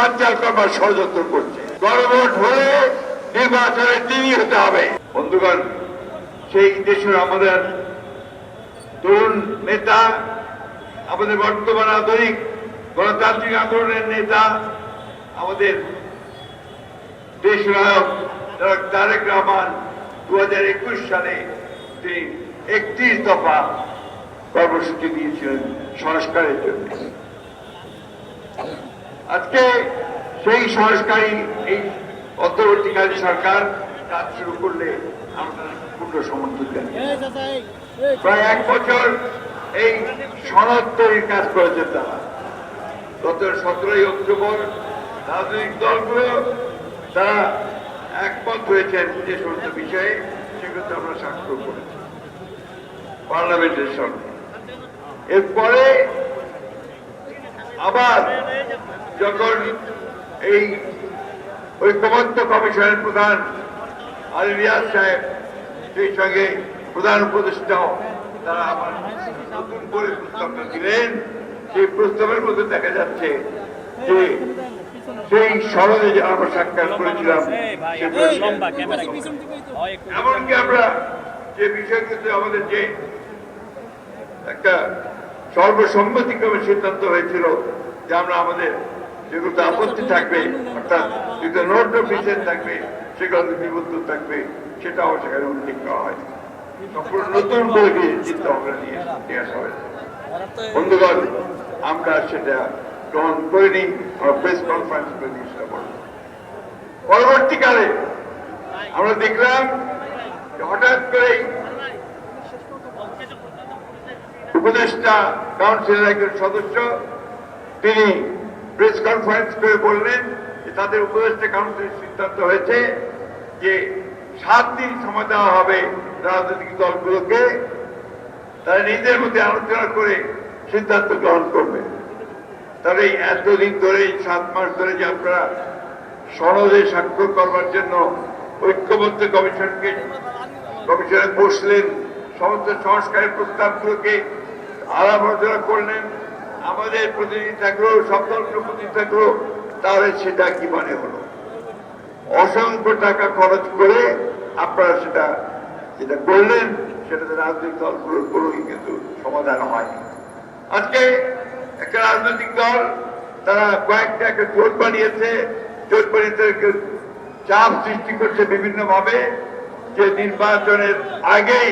বানচাল করবার ষড়যন্ত্র করছে। গণভোট হলে নির্বাচনে তিনি হতে হবে। বন্ধুগণ, সেই দেশের আমাদের তরুণ নেতা, আমাদের বর্তমান আধুনিক গণতান্ত্রিক আন্দোলনের নেতা, আমাদের দেশ নায়ক তারেক রহমান দু হাজার একুশ সালে তিনি একত্রিশ দফা কর্মসূচি দিয়েছিলেন সংস্কারের জন্য। আজকে সেই সংস্কারী এই অন্তর্বর্তীকালীন সরকার কাজ শুরু করলে আমরা পূর্ণ সমর্থন জানি প্রায় এক বছর এই সনদ তৈরির কাজ করেছেন তারা। গত সতেরোই অক্টোবর রাজনৈতিক দলগুলো তারা একমত হয়েছেন যে সমস্ত বিষয়ে সেগুলো আমরা স্বাক্ষর করেছি পার্লামেন্টের সঙ্গে। এরপরে আবার যখন এই ঐক্যবদ্ধ কমিশনের প্রধান আলী রিয়াজ সাহেব সেই সঙ্গে প্রধান উপদেষ্টাও তারা আবার নতুন করে প্রস্তাবটা দিলেন। সেই প্রস্তাবের মধ্যে দেখা যাচ্ছে যে সেই সরদে যে আমরা সাক্ষাৎ করেছিলাম এমনকি আমরা যে বিষয়গুলোতে আমাদের যে একটা সর্বসম্মতিক্রমে সিদ্ধান্ত হয়েছিল যে আমরা আমাদের যেগুলোতে আপত্তি থাকবে, অর্থাৎ যেগুলো নোট অফ থাকবে সেগুলো বিবদ্ধ থাকবে, সেটাও সেখানে উল্লেখ করা হয়। সম্পূর্ণ নতুন করে চিন্তা ভাবনা নিয়ে নিয়ে আসা হয়েছে বন্ধুগণ, আমরা সেটা গ্রহণ করিনি, আমরা প্রেস কনফারেন্স করে দিয়ে সেটা বলব পরবর্তীকালে আমরা দেখলাম হঠাৎ করে উপদেষ্টা কাউন্সিলের একজন সদস্য, তিনি প্রেস কনফারেন্স করে বললেন যে তাদের উপদেষ্টা কাউন্সিলের সিদ্ধান্ত হয়েছে যে সাত দিন সময় দেওয়া হবে রাজনৈতিক দলগুলোকে। তারা নিজেদের মধ্যে আলোচনা করে সিদ্ধান্ত গ্রহণ করবে। তাহলে এতদিন ধরে এই সাত মাস ধরে যে আপনারা সনদে স্বাক্ষর করবার জন্য ঐক্যবদ্ধ কমিশনকে কমিশনে বসলেন, সমস্ত সংস্কারের প্রস্তাবগুলোকে আলাপ আলোচনা করলেন আমাদের প্রতিনিধি থাকল সব প্রতিনিধি থাকল, তাহলে সেটা কি মানে হলো? অসংখ্য টাকা খরচ করে আপনারা সেটা যেটা করলেন সেটাতে রাজনৈতিক দলগুলোর কোনোই কিন্তু সমাধান হয়নি। আজকে একটা রাজনৈতিক দল, তারা কয়েকটা একটা জোট বানিয়েছে। জোট বানিয়ে চাপ সৃষ্টি করছে বিভিন্ন ভাবে যে নির্বাচনের আগেই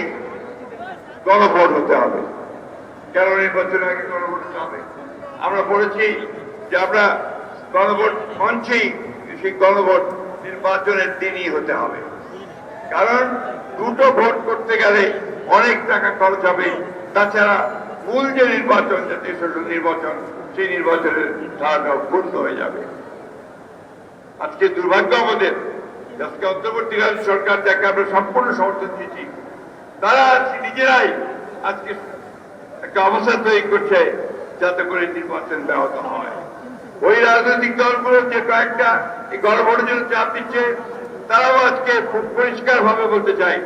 গণভোট হতে হবে। কেন নির্বাচনের আগে গণভোট হবে। আমরা বলেছি যে আমরা গণভোট মঞ্চেই সেই গণভোট নির্বাচনের দিনই হতে হবে। কারণ দুটো ভোট করতে গেলে অনেক টাকা খরচ হবে। তাছাড়া মূল যে নির্বাচন, জাতীয় সংসদ নির্বাচন, সেই নির্বাচনের ধারাটাও পূর্ণ হয়ে যাবে। আজকে দুর্ভাগ্য আমাদের। আজকে অন্তর্বর্তীকালীন সরকার যাকে আমরা সম্পূর্ণ সমর্থন দিয়েছি। তারা আজকে নিজেরাই আজকে একটা অবস্থা তৈরি করছে যাতে করে নির্বাচন ব্যাহত হয়। ওই রাজনৈতিক দলগুলো যে কয়েকটা এই গণভোটের চাপ দিচ্ছে, তারাও আজকে খুব পরিষ্কার ভাবে বলতে চাই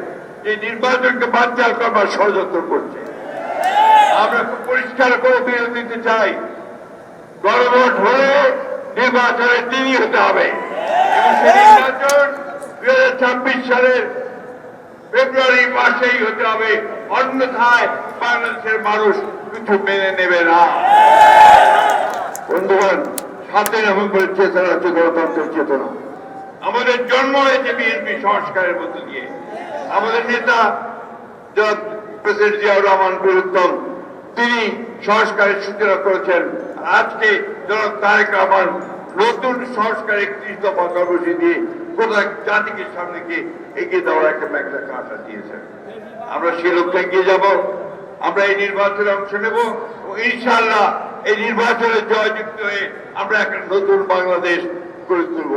যে নির্বাচনকে বানচাল করবার ষড়যন্ত্র করছে। আমরা খুব পরিষ্কার করে বিরোধ দিতে চাই, গণভোট হলে নির্বাচনে তিনি হতে হবে। এবং সেই নির্বাচন দুই হাজার ছাব্বিশ সালের ফেব্রুয়ারি মাসেই হতে হবে। অন্যথায় বাংলাদেশের মানুষ কিছু মেনে নেবে না। বন্ধুগণ সাতই নভেম্বরের চেতনা হচ্ছে গণতন্ত্রের চেতনা। আমাদের জন্ম হয়েছে বিএনপি সংস্কারের মধ্য দিয়ে। আমাদের নেতা প্রেসিডেন্ট জিয়াউর রহমান বীরুত্তম, তিনি সংস্কারের সূচনা করেছেন। আজকে জনাব তারেক রহমান নতুন সংস্কার একত্রিশ দফা কর্মসূচি দিয়ে গোটা জাতিকে সামনে গিয়ে এগিয়ে দেওয়ার একটা একটা আশা দিয়েছেন আমরা সে লক্ষ্যে এগিয়ে যাব, আমরা এই নির্বাচনে অংশ নেব ইনশাল্লাহ এই নির্বাচনে জয়যুক্ত হয়ে আমরা একটা নতুন বাংলাদেশ গড়ে তুলব।